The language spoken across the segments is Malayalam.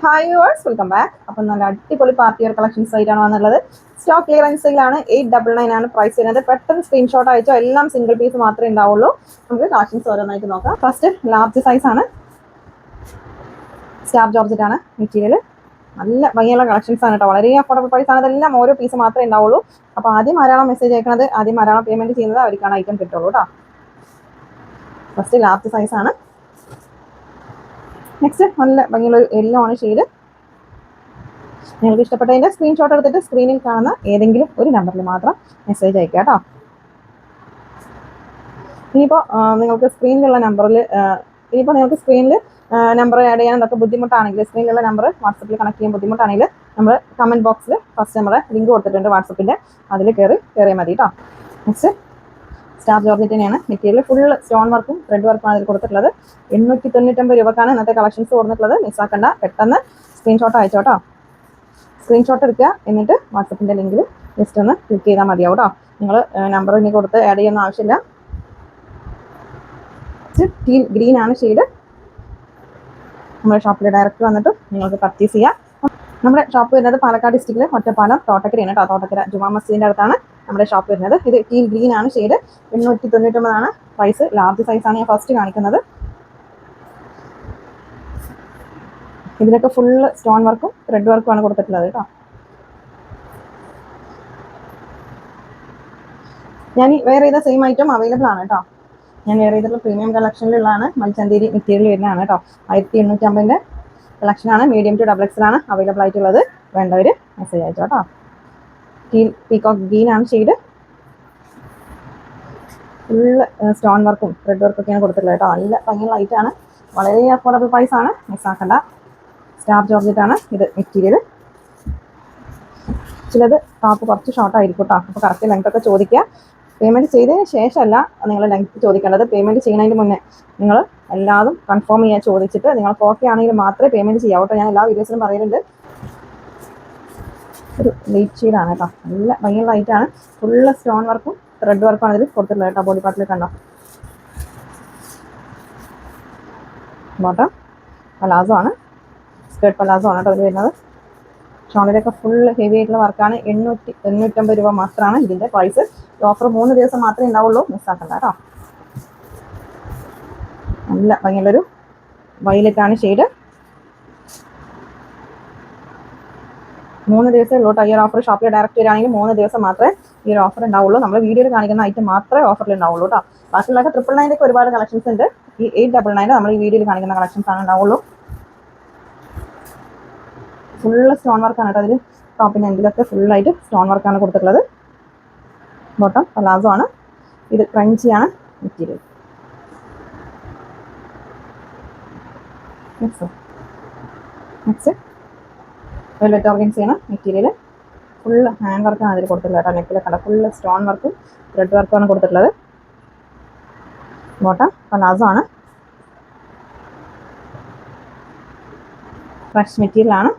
ഹായ് വേഴ്സ് വെൽക്കം ബാക്ക് അപ്പം നല്ല അടിപൊളി പാർട്ടി വെയർ കളക്ഷൻസ് ആയിട്ടാണ് വന്നുള്ളത് സ്റ്റോക്ക് ക്ലിയറൻസ് സെയിലാണ് എയ്റ്റ് ഡബിൾ നയൻ ആണ് പ്രൈസ് വരുന്നത്. പെട്ടെന്ന് സ്ക്രീൻഷോട്ട് അയച്ചോ എല്ലാം സിംഗിൾ പീസ് മാത്രമേ ഉണ്ടാവുള്ളൂ. നമുക്ക് കളക്ഷൻസ് ഓരോന്നായിട്ട് നോക്കാം. ഫസ്റ്റ് ലാർജ് സൈസ് ആണ്. സ്റ്റാഫ് ജോർജറ്റ് ആണ് മെറ്റീരിയൽ നല്ല ഭംഗിയുള്ള കളക്ഷൻസ് ആണ് കേട്ടോ. വളരെ അഫോർഡബിൾ പ്രൈസ് ആണ്. ഇതെല്ലാം ഓരോ പീസ് മാത്രമേ ഉണ്ടാവുള്ളൂ. അപ്പോൾ ആദ്യം ആരാണോ മെസ്സേജ് അയക്കുന്നത് ആദ്യം ആരാണോ പേയ്മെന്റ് ചെയ്യുന്നത് അവർക്കാണ് ഐറ്റം കിട്ടുള്ളൂ കേട്ടോ. ഫസ്റ്റ് ലാർജ് സൈസ് ആണ്. നെക്സ്റ്റ് നല്ല ഭംഗിയുള്ള ഒരു യെല്ലോ ആണ് ഷെയ്ഡ് നിങ്ങൾക്ക് ഇഷ്ടപ്പെട്ടതിന്റെ സ്ക്രീൻഷോട്ട് എടുത്തിട്ട് സ്ക്രീനിൽ കാണുന്ന ഏതെങ്കിലും ഒരു നമ്പറിൽ മാത്രം മെസ്സേജ് അയക്കുക കേട്ടോ ഇനിയിപ്പോൾ നിങ്ങൾക്ക് സ്ക്രീനിലുള്ള നമ്പറിൽ ഇനിയിപ്പോൾ നിങ്ങൾക്ക് സ്ക്രീനിൽ നമ്പർ ആഡ് ചെയ്യാൻ എന്തൊക്കെ ബുദ്ധിമുട്ടാണെങ്കിൽ സ്ക്രീനിലുള്ള നമ്പർ വാട്സപ്പിൽ കണക്ട് ചെയ്യാൻ ബുദ്ധിമുട്ടാണെങ്കിൽ നമ്മൾ കമന്റ് ബോക്സിൽ ഫസ്റ്റ് നമ്മുടെ ലിങ്ക് കൊടുത്തിട്ടുണ്ട് വാട്സപ്പിന്റെ അതിൽ കയറി കയറിയാൽ മതി കേട്ടോ നെക്സ്റ്റ് സ്റ്റാർ തന്നെയാണ്. മെറ്റീരിയൽ ഫുൾ സ്റ്റോൺ വർക്കും ത്രെഡ് വർക്കും ആണ് ഇതിൽ കൊടുത്തിട്ടുള്ളത്. എണ്ണൂറ്റി തൊണ്ണൂറ്റമ്പത് രൂപക്കാണ് ഇന്നത്തെ കളക്ഷൻസ് കൊടുത്തിട്ടുള്ളത്. മിസ്സാക്കണ്ട പെട്ടെന്ന് സ്ക്രീൻഷോട്ട് അയച്ചോട്ടോ സ്ക്രീൻഷോട്ട് എടുക്കുക. എന്നിട്ട് വാട്സപ്പിന്റെ ലിങ്കിൽ ജസ്റ്റ് ഒന്ന് ക്ലിക്ക് ചെയ്താൽ മതിയാവും കേട്ടോ നിങ്ങൾ നമ്പർ ഇനി കൊടുത്ത് ആഡ് ചെയ്യുന്ന ആവശ്യമില്ല. ടീൽ ഗ്രീൻ ആണ് ഷെയ്ഡ് നമ്മുടെ ഷോപ്പിൽ ഡയറക്റ്റ് വന്നിട്ട് നിങ്ങൾക്ക് പർച്ചേസ് ചെയ്യാം. നമ്മുടെ ഷോപ്പ് വരുന്നത് പാലക്കാട് ഡിസ്ട്രിക്റ്റിലെ ഒറ്റപ്പാലം തോട്ടക്കരയാണ് കേട്ടോ തോട്ടക്കര ജുമാ മസ്ജിദിന്റെ അടുത്താണ്. നമ്മുടെ ഷോപ്പ് വരുന്നത്. ഇത് ഈ ഗ്രീൻ ആണ് ഷെയ്ഡ് എണ്ണൂറ്റി തൊണ്ണൂറ്റൊമ്പതാണ് പ്രൈസ് ലാർജ് സൈസ് ആണ് ഞാൻ ഫസ്റ്റ് കാണിക്കുന്നത്. ഇതിനൊക്കെ ഫുള്ള് സ്റ്റോൺ വർക്കും റെഡ് വർക്കും ആണ് കൊടുത്തിട്ടുള്ളത് കേട്ടോ ഞാൻ വേറെ ചെയ്ത സെയിം ഐറ്റം അവൈലബിൾ ആണ് കേട്ടോ ഞാൻ വേറെ ചെയ്തിട്ടുള്ള പ്രീമിയം കളക്ഷനിലുള്ളതാണ് മൽച്ചന്തേരി മെറ്റീരിയൽ വരുന്നതാണ് കേട്ടോ ആയിരത്തി എണ്ണൂറ്റി അമ്പതിന്റെ കളക്ഷനാണ് മീഡിയം ടു ഡബിൾ എക്സിലാണ് അവൈലബിൾ ആയിട്ടുള്ളത്. വേണ്ടവർ മെസ്സേജ് അയച്ചോ കേട്ടോ ടീൽ പീകോക്ക് ഗ്രീൻ ആണ് ഷെയ്ഡ് ഫുള്ള് സ്റ്റോൺ വർക്കും ത്രെഡ് വർക്കും ഒക്കെയാണ് കൊടുത്തിട്ടുള്ളത് കേട്ടോ. നല്ല ഭംഗിയുള്ള ആണ്. വളരെ അഫോർഡബിൾ പ്രൈസ് ആണ്. മിസ്സാക്കണ്ട സ്റ്റാർ ജോർജറ്റ് ആണ് ഇത് മെറ്റീരിയൽ ചിലത് ടോപ്പ് കുറച്ച് ഷോർട്ട് ആയിരിക്കും കേട്ടോ. അപ്പോൾ കറക്റ്റ് ലെങ്ത് ഒക്കെ ചോദിക്കുക. പേയ്മെന്റ് ചെയ്തതിന് ശേഷമല്ല നിങ്ങൾ ലെങ്ത് ചോദിക്കേണ്ടത്. പേയ്മെന്റ് ചെയ്യുന്നതിന് മുന്നേ നിങ്ങൾ എല്ലാതും കൺഫേം ചെയ്യാൻ ചോദിച്ചിട്ട് നിങ്ങൾക്ക് ഓക്കെ ആണെങ്കിൽ മാത്രമേ പേയ്മെന്റ് ചെയ്യാവൂ കേട്ടോ. ഞാൻ എല്ലാ വീഡിയോസിലും പറയുന്നുണ്ട്. ഒരു ലൈറ്റ് ഷെയ്ഡാണ് കേട്ടോ. നല്ല ഭംഗിയുള്ള ലൈറ്റാണ് ഫുള്ള് സ്റ്റോൺ വർക്കും ത്രെഡ് വർക്കും ആണ് ഇതിൽ കൊടുത്തിട്ടുള്ളത് കേട്ടോ ബോഡി പാർട്ടിൽ കണ്ടോ? ബോട്ടം പലാസോ ആണ്. സ്കേർട്ട് പലാസോ ആണ് കേട്ടോ ഇത് വരുന്നത്. ഷോളിലൊക്കെ ഫുൾ ഹെവി ആയിട്ടുള്ള വർക്കാണ് എണ്ണൂറ്റി എണ്ണൂറ്റമ്പത് രൂപ മാത്രമാണ് ഇതിന്റെ പ്രൈസ് ഓഫർ മൂന്ന് ദിവസം മാത്രമേ ഉണ്ടാവുള്ളൂ. മിസ്സാക്കണ്ട കേട്ടോ. നല്ല ഭംഗിയുള്ളൊരു ആണ് ഷെയ്ഡ് മൂന്ന് ദിവസമേ ഉള്ളൂ ഈ ഒരു ഓഫർ ഷോപ്പിൽ ഡയറക്റ്റ് വരികയാണെങ്കിൽ മൂന്ന് ദിവസം മാത്രമേ ഈ ഒരു ഓഫർ ഉണ്ടാവുള്ളൂ. നമ്മൾ വീഡിയോയിൽ കാണിക്കുന്ന ഐറ്റം മാത്രമേ ഓഫറിൽ ഉണ്ടാവുള്ളൂ കേട്ടോ ബാക്കിയുള്ളതൊക്കെ ട്രിപ്പിൾ നയന്റെ ഒരുപാട് കളക്ഷൻസ് ഉണ്ട്. ഈ എയ്റ്റ് ഡബിൾ നയൻ നമ്മൾ ഈ വീഡിയോയിൽ കാണിക്കുന്ന കളക്ഷൻസ് ആണ് ഉണ്ടാവുള്ളൂ. ഫുള്ള് സ്റ്റോൺ വർക്കാണ് കേട്ടോ അതിൽ ടോപ്പിന്റെ എൻഡിലൊക്കെ ഫുള്ളായിട്ട് സ്റ്റോൺ വർക്കാണ് കൊടുത്തിട്ടുള്ളത്. ബോട്ടം പലാസോ ആണ്. ഇത് ക്രഞ്ചിയാണ് മെറ്റീരിയൽ നെക്സ്റ്റ് നെക്സ്റ്റ് വെൽവെറ്റ് ഓർഗൻസിയാണ് മെറ്റീരിയൽ ഫുൾ ഹാൻഡ് വർക്കാണ് അതിൽ കൊടുത്തിട്ടുള്ളത് കേട്ടോ. നെക്കിലെ കണ്ട ഫുള്ള് സ്റ്റോൺ വർക്കും ത്രെഡ് വർക്കുമാണ് കൊടുത്തിട്ടുള്ളത്. ബോട്ടം പലാസോ ആണ് ഫ്രഷ് മെറ്റീരിയലാണ്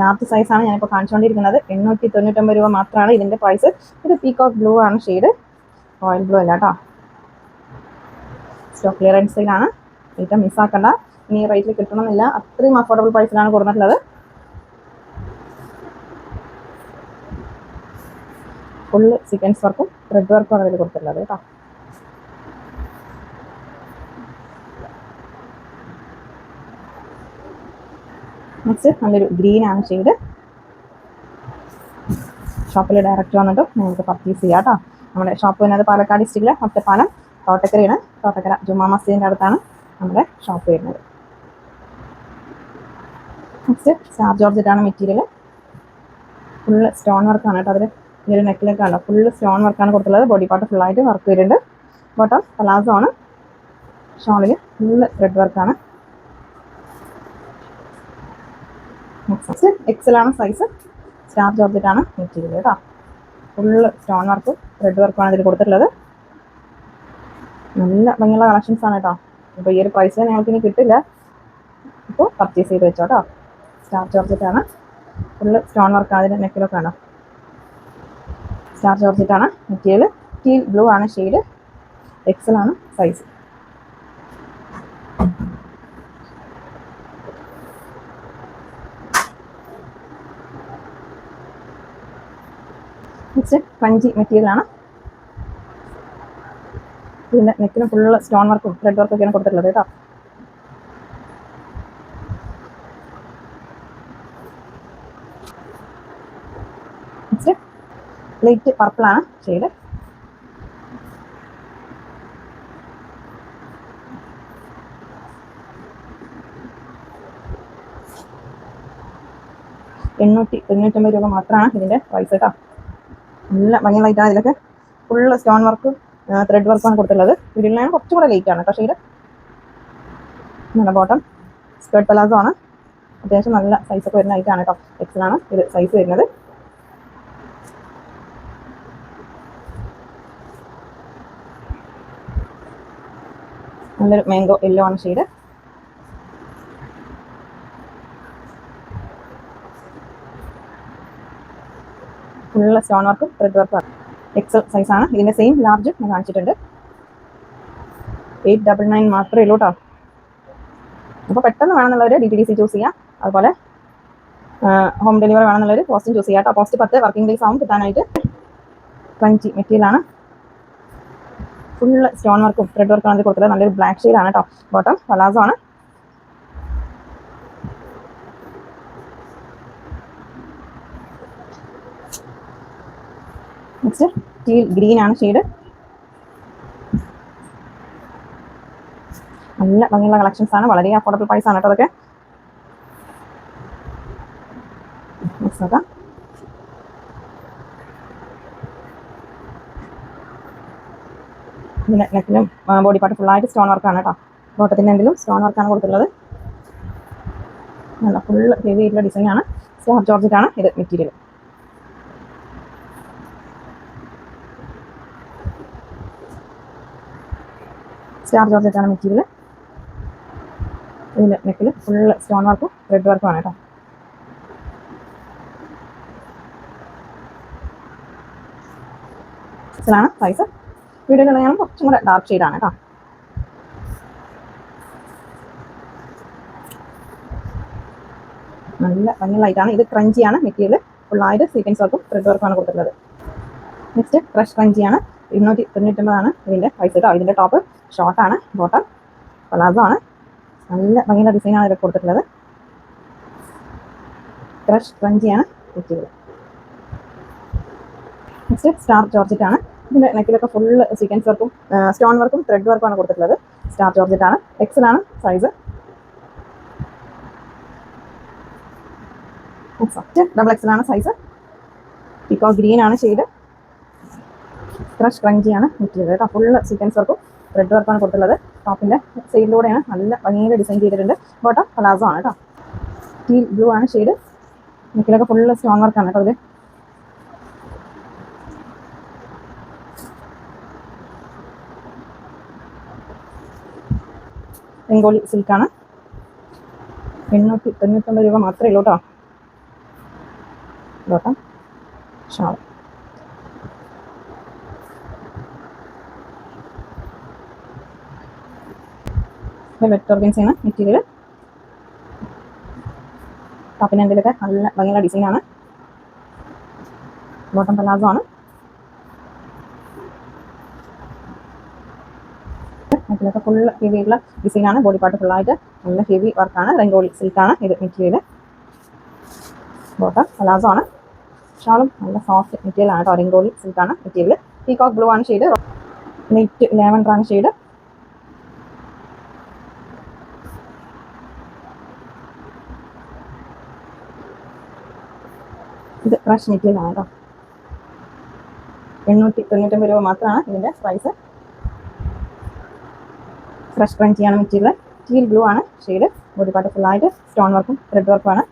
ലാർജ് സൈസാണ് ഞാനിപ്പോൾ കാണിച്ചുകൊണ്ടിരിക്കുന്നത് എണ്ണൂറ്റി തൊണ്ണൂറ്റൊമ്പത് രൂപ മാത്രമാണ് ഇതിന്റെ പ്രൈസ് ഇത് പീകോക്ക് ബ്ലൂ ആണ് ഷെയ്ഡ് ഓയിൽ ബ്ലൂ അല്ല കേട്ടോ. സ്റ്റോക്ക് ക്ലിയറൻസിലാണ് ഏറ്റവും മിസ്സാക്കണ്ട ഇനി റേറ്റിൽ കിട്ടണമെന്നില്ല. അത്രയും അഫോർഡബിൾ പ്രൈസിലാണ് കൊടുത്തിട്ടുള്ളത്. ഫുള്ള് സീക്വൻസ് വർക്കും ത്രെഡ് വർക്കും ആണ് ഇതിൽ കൊടുത്തിട്ടുള്ളത് കേട്ടോ. നെക്സ്റ്റ് നല്ലൊരു ഗ്രീൻ ആണ് ഷെയ്ഡ് ഷോപ്പിൽ ഡയറക്റ്റ് വന്നിട്ട് നിങ്ങൾക്ക് പർച്ചേസ് ചെയ്യാം കേട്ടോ. നമ്മുടെ ഷോപ്പ് വരുന്നത് പാലക്കാട് ഡിസ്ട്രിക്റ്റിലെ ഒറ്റപ്പാലം തോട്ടക്കരയാണ്. തോട്ടക്കര ജുമാ മസ്ജിദിന്റെ അടുത്താണ് നമ്മുടെ ഷോപ്പ് വരുന്നത്. നെക്സ്റ്റ് സ്റ്റാർ ജോർജറ്റാണ് മെറ്റീരിയൽ ഫുള്ള് സ്റ്റോൺ വർക്കാണ് കേട്ടോ അതിൽ ഈ ഒരു ആണ് ഫുള്ള് സ്റ്റോൺ വർക്കാണ് കൊടുത്തുള്ളത് ബോഡി പാർട്ട് ഫുള്ളായിട്ട് വർക്ക് ചെയ്തിട്ടുണ്ട് ബോട്ടം പലാസോ ആണ്. ഷോളിൽ ഫുള്ള് ത്രെഡ് വർക്കാണ് എക്സൽ ആണ്. സൈസ് സ്റ്റാർ ജോർജറ്റ് ആണ് മെറ്റീരിയൽ കേട്ടോ ഫുള്ള് സ്റ്റോൺ വർക്ക് ത്രെഡ് വർക്കാണ് ഇതിൽ കൊടുത്തിട്ടുള്ളത്. നല്ല ഭംഗിയുള്ള കളക്ഷൻസ് ആണ് കേട്ടോ അപ്പോൾ ഈ ഒരു പ്രൈസിൽ ഞങ്ങൾക്ക് ഇനി കിട്ടില്ല. ഇപ്പോൾ പർച്ചേസ് ചെയ്ത് വെച്ചോട്ടോ. സ്റ്റാർ ആണ്. ഫുള്ള് സ്റ്റോൺ വർക്കാണ് അതിന്റെ നെക്കിലൊക്കെ ആണ് സ്റ്റാർ ചോർച്ചിട്ടാണ് മെറ്റീരിയൽ ടീൽ ബ്ലൂ ആണ് ഷെയ്ഡ് എക്സൽ ആണ് സൈസ് നെക്സ്റ്റ് മെറ്റീരിയൽ മെറ്റീരിയലാണ് ഇതിന്റെ നെക്കിന് ഫുള്ള് സ്റ്റോൺ വർക്കും ത്രെഡ് വർക്കും ഒക്കെയാണ് കൊടുത്തിട്ടുള്ളത് കേട്ടോ. നെക്സ്റ്റ് ലൈറ്റ് പർപ്പിളാണ് ഷെയ്ഡ് എണ്ണൂറ്റി എണ്ണൂറ്റമ്പത് രൂപ മാത്രമാണ് ഇതിന്റെ പ്രൈസ് കേട്ടോ. നല്ല ഭംഗിയായിട്ടാണ് ഇതിലൊക്കെ ഫുള്ള് സ്റ്റോൺ വർക്കും ത്രെഡ് വർക്കാണ് കൊടുത്തിട്ടുള്ളത്. ഇതിലാണ് കുറച്ചും കൂടെ ലൈറ്റാണ് കേട്ടോ ഷെയ്ഡ് നല്ല ബോട്ടം സ്കേർട്ട് പലാസോ ആണ്. അത്യാവശ്യം നല്ല സൈസൊക്കെ വരുന്ന ലൈറ്റാണ് കേട്ടോ. എക്സിലാണ് ഇത് സൈസ് വരുന്നത്. നല്ലൊരു മാംഗോ യെല്ലോ ആണ് ഷെയ്ഡ് ഫുള്ള് സ്റ്റോൺ വർക്കും ത്രെഡ് വർക്കും എക്സൽ സൈസാണ് ഇതിന്റെ സെയിം ലാർജ് ഞാൻ കാണിച്ചിട്ടുണ്ട്. എയ്റ്റ് ഡബിൾ നയൻ മാത്രമേ ഉള്ളൂ കേട്ടോ പെട്ടെന്ന് വേണമെന്നുള്ളവർ D T D C choose ചെയ്യാം. അതുപോലെ ഹോം ഡെലിവറി വേണമെന്നുള്ളവർ പോസ്റ്റും ചൂസ് ചെയ്യാം കേട്ടോ പോസ്റ്റ് പത്ത് വർക്കിംഗ് ഡേയ്സ് ആവും കിട്ടാനായിട്ട്. ക്രഞ്ചി മെറ്റീരിയലാണ് ഫുള്ള് സ്റ്റോൺ വർക്കും ത്രെഡ് വർക്കും അതിൽ കൊടുത്തത് നല്ലൊരു ബ്ലാക്ക് ഷെയ്ഡാണ് കേട്ടോ ബോട്ടം പലാസോ ആണ്. നെക്സ്റ്റ് ടീൽ ഗ്രീൻ ആണ് ഷെയ്ഡ് നല്ല ഭംഗിയുള്ള കളക്ഷൻസ് ആണ്. വളരെ അഫോർഡബിൾ പ്രൈസ് ആണ് കേട്ടോ അതൊക്കെ. നോക്കാം. ഇതിന്റെ നെക്കിലും ബോഡി പാർട്ട് ഫുൾ ആയിട്ട് സ്റ്റോൺ വർക്കാണ് കേട്ടോ ബോട്ടത്തിന്റെ എന്തെങ്കിലും സ്റ്റോൺ വർക്കാണ് കൊടുത്തിട്ടുള്ളത്. നല്ല ഫുൾ ഹെവി ആയിട്ടുള്ള ഡിസൈനാണ് സ്റ്റാർ ആണ് ഇത് മെറ്റീരിയൽ സ്റ്റാർ ആണ് മെറ്റീരിയൽ ഇതിന്റെ നെക്കിൽ ഫുള്ള് സ്റ്റോൺ വർക്കും റെഡ് വർക്കും ആണ് കേട്ടോ ാണ് സൈസ് വീഡിയോ ഞാൻ കുറച്ചും കൂടെ ഡാർക്ക് ഷെയ്ഡാണ് കേട്ടോ. നല്ല ഭംഗിയായിട്ടാണ് ഇത് ക്രഞ്ചിയാണ് മെറ്റീരിയൽ ഫുള്ളായിട്ട് സീക്വൻസ് വർക്കും ത്രെഡ് വർക്കുമാണ് കൊടുത്തിട്ടുള്ളത്. നെക്സ്റ്റ് ഫ്രഷ് ക്രഞ്ചിയാണ് ഇരുന്നൂറ്റി തൊണ്ണൂറ്റൊമ്പതാണ് ഇതിന്റെ പൈസ കേട്ടോ ഇതിന്റെ ടോപ്പ് ഷോർട്ടാണ് ബോട്ടം പലാസോ ആണ്. നല്ല ഭംഗിയുള്ള ഡിസൈനാണ് ഇതിൽ കൊടുത്തിട്ടുള്ളത്. ഫ്രഷ് ക്രഞ്ചിയാണ് മെറ്റീരിയൽ നെക്സ്റ്റ് സ്റ്റാർ ജോർജറ്റ് ആണ്. ഇതിന്റെ നെക്കിലൊക്കെ ഫുള്ള് സീക്വൻസ് വർക്കും സ്റ്റോൺ വർക്കും ത്രെഡ് വർക്കുമാണ് കൊടുത്തിട്ടുള്ളത്. സ്റ്റാർ ജോർജറ്റ് ആണ്. എക്സലാണ് സൈസ് ഡബിൾ ഡബിൾ എക്സലാണ് സൈസ് പിക്കോ ഗ്രീൻ ആണ് ഷെയ്ഡ് ഫ്രഷ് ക്രഞ്ചിയാണ് മെറ്റീരിയൽ കേട്ടോ. ഫുൾ സീക്വൻസ് വർക്കും ത്രെഡ് വർക്കാണ് കൊടുത്തിട്ടുള്ളത്. ടോപ്പിന്റെ സൈഡിലൂടെയാണ് നല്ല ഭംഗിയിൽ ഡിസൈൻ ചെയ്തിട്ടുണ്ട്. ബോട്ടം പലാസോ ആണ് കേട്ടോ. ടീൽ ബ്ലൂ ആണ് ഷെയ്ഡ് നെക്കിലൊക്കെ ഫുൾ സ്റ്റോൺ വർക്കാണ് കേട്ടോ ഇത് ബംഗോളി സിൽക്കാണ്. എണ്ണൂറ്റി തൊണ്ണൂറ്റൊമ്പത് രൂപ മാത്രമേ ഉള്ളൂ കേട്ടോ. ബോട്ടം ഷാൾ വെറ്റ് ഓർഗൻസിയാണ് മെറ്റീരിയൽ ടോപ്പിന് നല്ല ഭംഗിയുള്ള ഡിസൈനാണ് ബോട്ടം പലാസോ ആണ്. ഇതിലൊക്കെ ഫുൾ ഹെവി ആയിട്ടുള്ള ഡിസൈനാണ് ബോഡി പാർട്ട് ഫുള്ളായിട്ട് നല്ല ഹെവി വർക്കാണ് റെങ്കോളി സിൽക്കാണ് ഇത് മെറ്റീരിയൽ ബോട്ടം പലാസോ ആണ്. ഷാളും നല്ല സോഫ്റ്റ് മെറ്റീരിയൽ ആണ് കേട്ടോ റെങ്കോളി സിൽക്കാണ് മെറ്റീരിയൽ പീകോക്ക് ബ്ലൂ ആണ് ഷെയ്ഡ് നെറ്റ് ലെവൻ ആണ് ഷെയ്ഡ് ഇത് ഫ്രഷ് മെറ്റീരിയൽ ആണ് കേട്ടോ എണ്ണൂറ്റി തൊണ്ണൂറ്റൊമ്പത് രൂപ മാത്രമാണ് ഇതിന്റെ പ്രൈസ് ഫ്രഷ് ക്രഞ്ചിയാണ് മെറ്റീരിയൽ ടീൽ ബ്ലൂ ആണ് ഷെയ്ഡ് ബോഡി പാർട്ട് ഫുള്ളായിട്ട് സ്റ്റോൺ വർക്കും ത്രെഡ് വർക്കും ആണ്.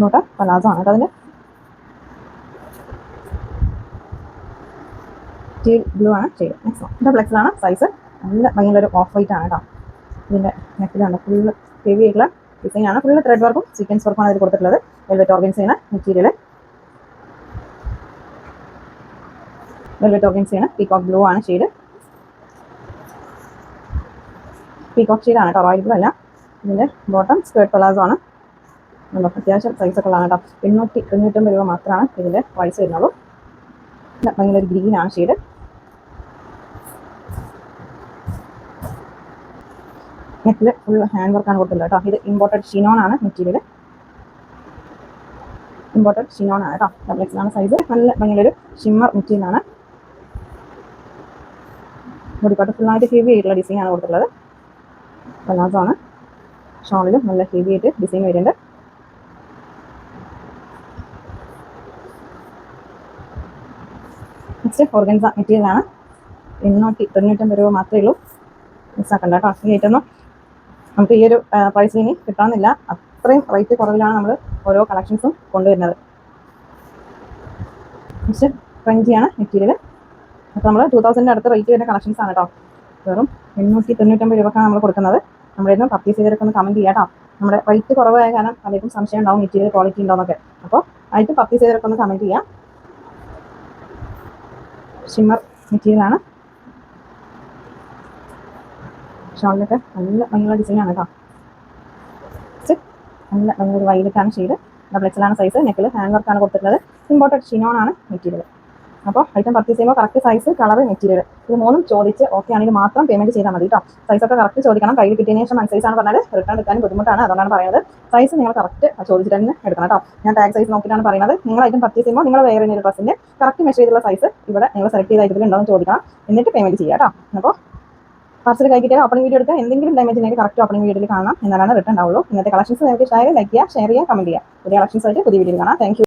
നോട്ട് പലാസോ ആണ് അതിന്റെ. ടീൽ ബ്ലൂ ആണ് ഷെയ്ഡ് നെക്സ്റ്റ് എക്സൽ ആണ് സൈസ് നല്ല ഭയങ്കര ഒരു ഓഫ് വൈറ്റ് ആണ് കേട്ടോ. ഇതിന്റെ നെക്കിലാണ് ഫുള്ള് ഹെവി ആയിട്ടുള്ള ഡിസൈൻ ആണ്. ഫുള്ള് ത്രെഡ് വർക്കും സീക്വൻസ് വർക്കും ആണ് ഇതിൽ കൊടുത്തിട്ടുള്ളത്. വെൽവെറ്റ് ഓർഗൻസിയാണ് മെറ്റീരിയൽ വെൽവെറ്റ് ഓർഗൻസ് ചെയ്യുന്ന പീക്കോക്ക് ബ്ലൂ ആണ് ഷെയ്ഡ് പീകോക്ക് ഷെയ്ഡാണ് കേട്ടോ. റോയൽ ബ്ലൂ അല്ല. ഇതിന്റെ ബോട്ടം സ്കേർട്ട് പലാസോ ആണ്. നമുക്ക് അത്യാവശ്യം സൈസൊക്കെ ഉള്ളതാണ് കേട്ടോ. എണ്ണൂറ്റി തൊണ്ണൂറ്റൊമ്പത് രൂപ മാത്രമാണ് ഇതിന്റെ പ്രൈസ് വരുന്നുള്ളൂ. ഭയങ്കര ഒരു ഗ്രീൻ ആണ് ഷെയ്ഡ് നെക്കിൽ ഫുൾ ഹാൻഡ് വർക്കാണ് കൊടുത്തിട്ടുള്ളത് കേട്ടോ. ഇത് ഇമ്പോർട്ടഡ് ഷിനോൺ ആണ് മെറ്റീരിയൽ ഇമ്പോർട്ടഡ് ഷിനോൺ ആണ് കേട്ടോ. ഡബിൾ എക്സ് ആണ് സൈസ് നല്ല ഭയങ്കര ഒരു ഷിമ്മർ മെറ്റീരിയൽ ആണ് ബോഡിക്കോട്ട് ഫുള്ളായിട്ട് ഹെവി ആയിട്ടുള്ള ആണ് കൊടുത്തിട്ടുള്ളത്. പലാസോ ആണ്. ഷോളിലും നല്ല ഹെവി ആയിട്ട് ഡിസൈൻ വരുന്നുണ്ട്. നെക്സ്റ്റ് ഓർഗൻസ മെറ്റീരിയലാണ് എണ്ണൂറ്റി തൊണ്ണൂറ്റൊമ്പത് രൂപ മാത്രമേ ഉള്ളൂ. മിസ്സാക്കണ്ട കേട്ടോ ഈ ഐറ്റൊന്നും നമുക്ക് ഈ ഒരു പ്രൈസിൽ ഇനി കിട്ടണമെന്നില്ല അത്രയും റേറ്റ് കുറവിലാണ് നമ്മൾ ഓരോ കളക്ഷൻസും കൊണ്ടുവരുന്നത്. നെക്സ്റ്റ് ഫ്രഞ്ചിയാണ് മെറ്റീരിയൽ അപ്പോൾ നമ്മൾ ടു തൗസൻഡിന്റെ അടുത്ത് റേറ്റ് വരുന്ന കളക്ഷൻസ് ആണ് കേട്ടോ വെറും എണ്ണൂറ്റി തൊണ്ണൂറ്റൊമ്പത് രൂപക്കാണ് നമ്മൾ കൊടുക്കുന്നത്. നമ്മുടെ ഇന്ന് പർച്ചേസ് ചെയ്തിട്ടൊക്കെ ഒന്ന് കമന്റ് ചെയ്യാം കേട്ടോ നമ്മുടെ റേറ്റ് കുറവായ കാരണം പലർക്കും സംശയം ഉണ്ടാവും മെറ്റീരിയൽ ക്വാളിറ്റി ഉണ്ടോന്നൊക്കെ അപ്പോൾ ആയിട്ട് പർച്ചേസ് ചെയ്തിട്ടൊക്കെ ഒന്ന് കമന്റ് ചെയ്യാം. ഷിമ്മർ മെറ്റീരിയലാണ് ഷോളിലൊക്കെ നല്ല ഭംഗിയുള്ള ഡിസൈൻ ആണ് കേട്ടോ നല്ല ഭംഗിയൊരു വൈലറ്റാണ് ഷെയ്ഡ് ഡബിൾ എക്സലാണ് സൈസ് നെക്കിൽ ഹാൻഡ് വർക്കാണ് കൊടുത്തിട്ടുള്ളത്. ഇമ്പോർട്ടഡ് ഷിനോൺ ആണ് മെറ്റീരിയൽ അപ്പോൾ ഐറ്റം പർച്ചേസ് ചെയ്യുമ്പോൾ കറക്റ്റ് സൈസ് കളർ മെറ്റീരിയൽ ഇത് മൂന്നും ചോദിച്ച് ഓക്കെ ആണെങ്കിൽ മാത്രം പേയ്മെന്റ് ചെയ്താൽ മതി കേട്ടോ സൈസ് ഒക്കെ കറക്റ്റ് ചോദിക്കണം. കയ്യിൽ കിട്ടിയതിന് ശേഷം ആണ് പറഞ്ഞാൽ റിട്ടേൺ എടുക്കാനും ബുദ്ധിമുട്ടാണ്. അതുകൊണ്ടാണ് പറയുന്നത്. സൈസ് നിങ്ങൾ കറക്റ്റ് ചോദിച്ചിട്ട് തന്നെ എടുക്കണം കേട്ടോ ഞാൻ ടാഗ് സൈസ് നോക്കിയിട്ടാണ് പറയുന്നത്. നിങ്ങൾ ഐറ്റം പർച്ചേസ് ചെയ്യുമ്പോൾ നിങ്ങൾ വേറെ ഒരു ഡ്രസ്സിന്റെ കറക്റ്റ് മെഷർ ചെയ്തുള്ള സൈസ് ഇവിടെ നിങ്ങൾ സെലക്ട് ചെയ്ത ഐറ്റത്തിൽ ഉണ്ടോ എന്ന് ചോദിക്കണം. എന്നിട്ട് പേയ്മെന്റ് ചെയ്യുക കേട്ടോ അപ്പോൾ പാർസൽ കഴിക്കിട്ട് ഓപ്പണിംഗ് വീഡിയോ എടുക്കുക. എന്തെങ്കിലും ഡാമേജ് ഉണ്ടെങ്കിൽ കറക്റ്റ് ഓപ്പണിംഗ് വീഡിയോയിൽ കാണാം. എന്നാലാണ് റിട്ടേൺ ഉണ്ടാവുള്ളൂ. ഇന്നത്തെ കളക്ഷൻസ് നിങ്ങൾക്ക് ഇഷ്ടമായാലും ലൈക്ക് ചെയ്യുക ഷെയർ ചെയ്യുക കമന്റ് ചെയ്യുക. പുതിയ കളക്ഷൻസ് ആയിട്ട് പുതിയ വീഡിയോയിൽ കാണാം. താങ്ക്